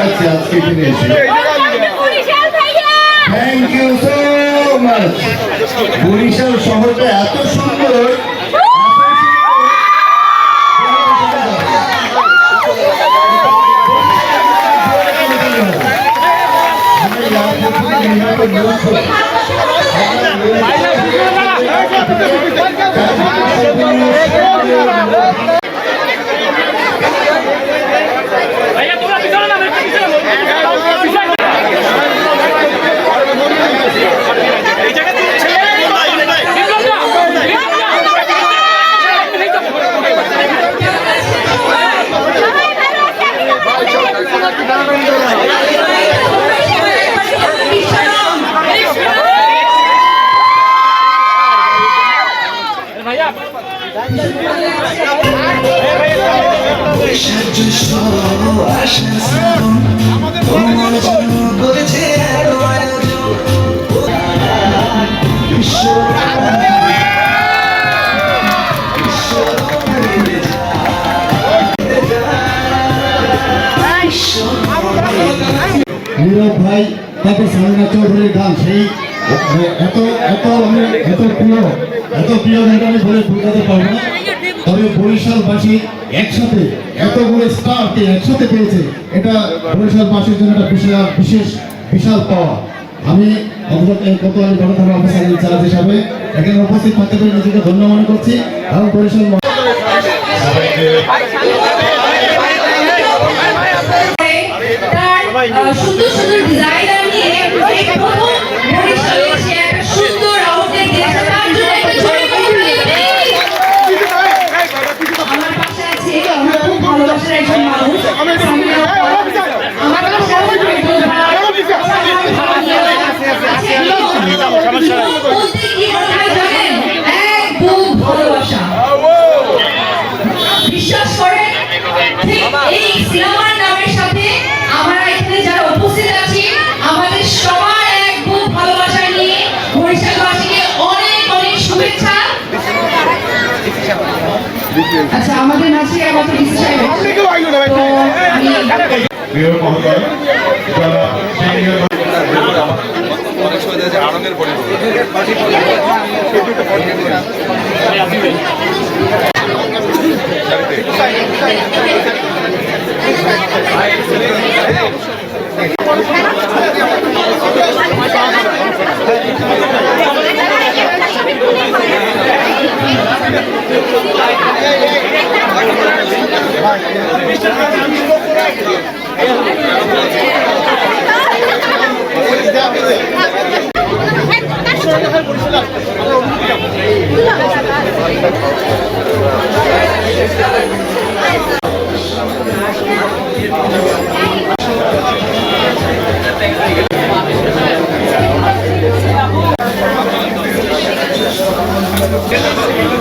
লাগছে আজকে এখানে thank you so much Barishal শহরটা এত সুন্দর। ভাইয়া নীরব ভাই তারপর সামিনা চৌধুরীর গান, সেই এত এত আমি এত প্রিয় এত প্রিয় গানটা আমি বলে বোঝাতে পারব না। তবে বরিশালবাসী একসাথে এতগুলো স্টারকে একসাথে পেয়েছে। এটা বরিশালবাসীর জন্য একটা বিশাল বিশেষ বিশাল পাওয়া। আমি কোতোয়ালি গণতন্ত্র অফিসার হিসাবে এখানে উপস্থিত থাকতে নিজেকে ধন্য মনে করছি এবং বরিশাল বিশ্বাস করেন এই সিনেমার নামের সাথে আমরা এখানে যারা উপস্থিত আছি আমাদের সবার এক বুক ভালোবাসা নিয়ে বরিশালবাসীকে অনেক অনেক শুভেচ্ছা আচ্ছা আমাদের মাঝে আমাদের প্রিয় মহোদয় যারা সিনিয়র অনেক সময় দেখা যায় Gracias.